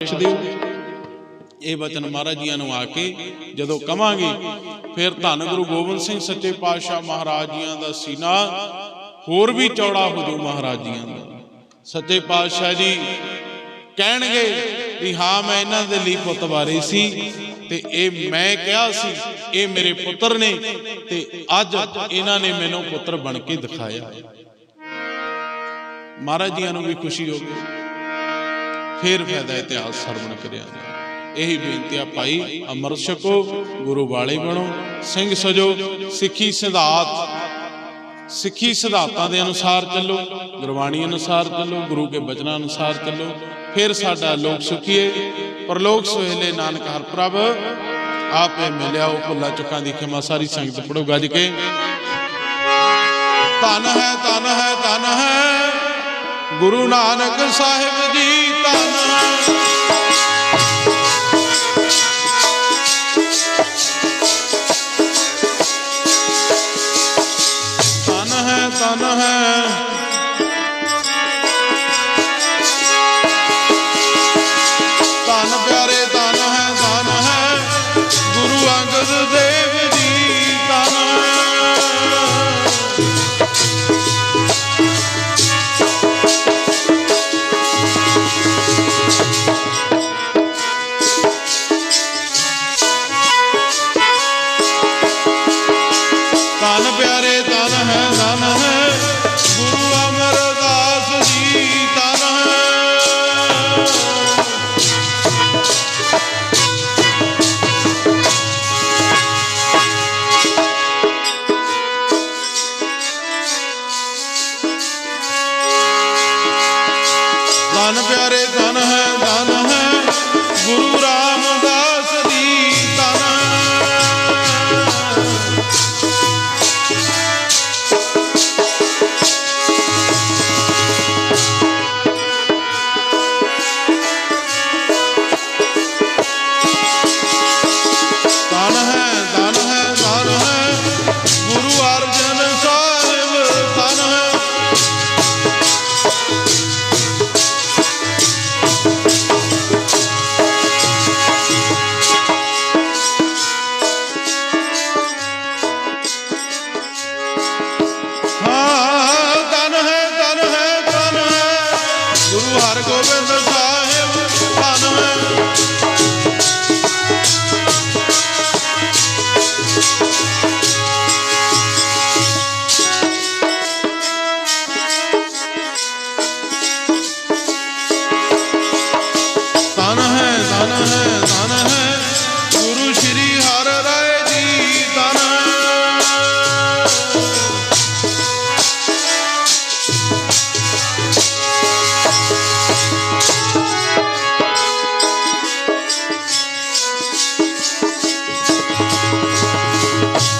ਬਖਸ਼ ਦਿਓ ਇਹ ਬਚਨ ਮਹਾਰਾਜ ਜੀਆਂ ਨੂੰ ਆ ਕੇ ਜਦੋਂ ਕਵਾਂਗੇ, ਫਿਰ ਧੰਨ ਗੁਰੂ ਗੋਬਿੰਦ ਸਿੰਘ ਸੱਚੇ ਪਾਤਸ਼ਾਹ ਮਹਾਰਾਜ ਜੀਆਂ ਦਾ ਸੀਨਾ ਹੋਰ ਵੀ ਚੌੜਾ ਹੋ ਜਾਊ ਮਹਾਰਾਜ ਜੀਆਂ ਦਾ। ਸੱਚੇ ਪਾਤਸ਼ਾਹ ਜੀ ਕਹਿਣਗੇ ਵੀ ਹਾਂ, ਮੈਂ ਇਹਨਾਂ ਦੇ ਲਈ ਪੁੱਤ ਵਾਰੇ ਸੀ ਤੇ ਇਹ ਮੈਂ ਕਿਹਾ ਸੀ, ਇਹ ਮੇਰੇ ਪੁੱਤਰ ਨੇ ਤੇ ਅੱਜ ਇਹਨਾਂ ਨੇ ਮੈਨੂੰ ਪੁੱਤਰ ਬਣ ਕੇ ਦਿਖਾਇਆ। ਮਹਾਰਾਜ ਜੀਆਂ ਨੂੰ ਵੀ ਖੁਸ਼ੀ ਹੋ ਗਈ। ਫੇਰ ਫਾਇਦਾ ਇਤਿਹਾਸ ਸਰਵਣ ਕਰਿਆ ਇਹੀ ਬੇਨਤੀ ਆ ਭਾਈ, ਅਮਰ ਛਕੋ, ਗੁਰੂ ਵਾਲੇ ਬਣੋ, ਸਿੰਘ ਸਜੋ, ਸਿੱਖੀ ਸਿਧਾਂਤ। ਸਿੱਖੀ ਸਿਧਾਂਤਾਂ ਦੇ ਅਨੁਸਾਰ ਚੱਲੋ, ਗੁਰਬਾਣੀ ਅਨੁਸਾਰ ਚੱਲੋ, ਗੁਰੂ ਕੇ ਬਚਨਾਂ ਅਨੁਸਾਰ ਚੱਲੋ, ਫਿਰ ਸਾਡਾ ਲੋਕ ਸੁਖੀਏ। ਪਰਲੋਕ ਸੋਹਿਲੇ ਨਾਨਕ ਹਰ ਪ੍ਰਭ, ਆਪੇ ਮਿਲਿਆ ਉਹ ਭੁੱਲਾ ਚੁੱਕਾਂ ਦੀ ਖਿਮਾ, ਸਾਰੀ ਸੰਗਤ ਪੜੋ ਗੱਜ ਕੇ। ਧਨ ਹੈ ਧਨ ਹੈ ਧਨ ਹੈ। ਗੁਰੂ ਨਾਨਕ ਸਾਹਿਬ ਜੀ ਧਨ। ਪਿਆਰੇ ਧਨ ਹੈ ਧਨ ਹੈ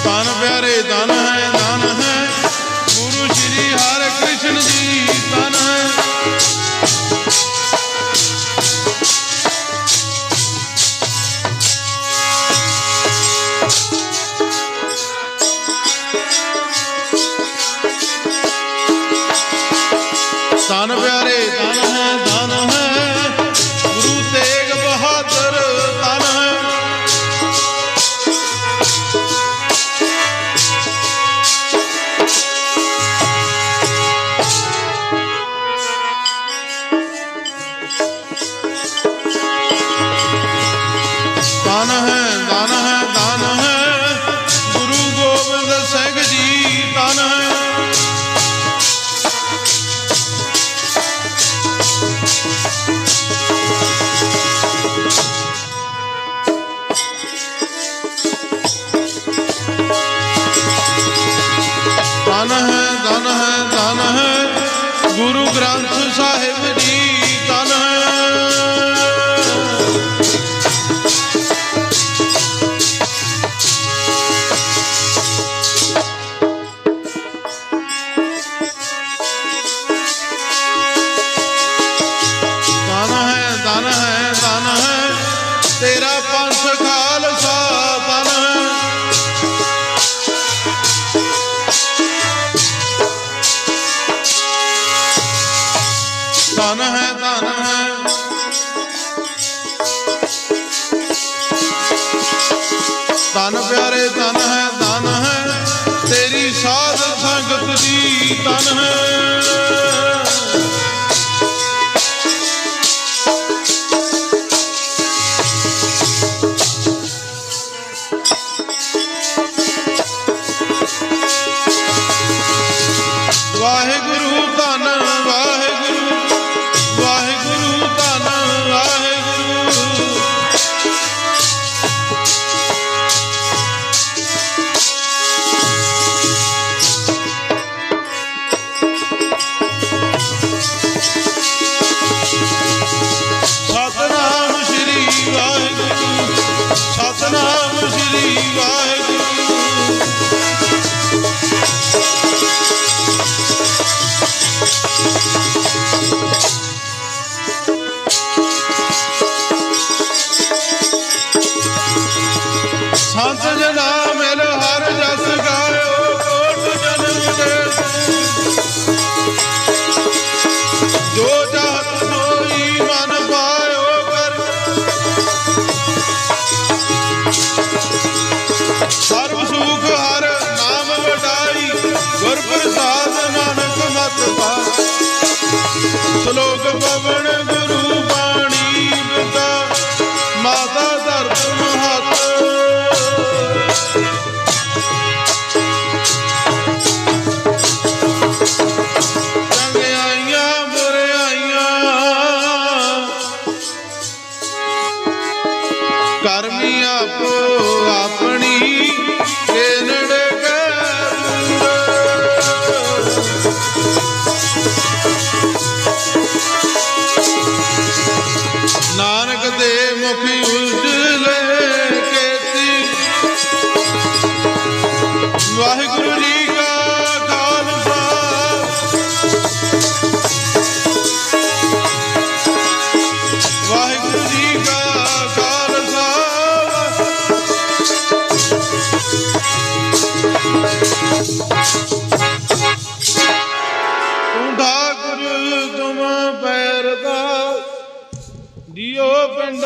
ਧਨ ਪਿਆਰੇ ਧਨ ਧਨ ਹੈ। ਤੇਰਾ ਪੰਥ ਖਾਲਸਾ 好，再见了。ਢੂੰਡਾ ਗੁਰੂ ਤੁਮ ਪੈਰ ਦਾ। ਦਿਓ ਪਿੰਡ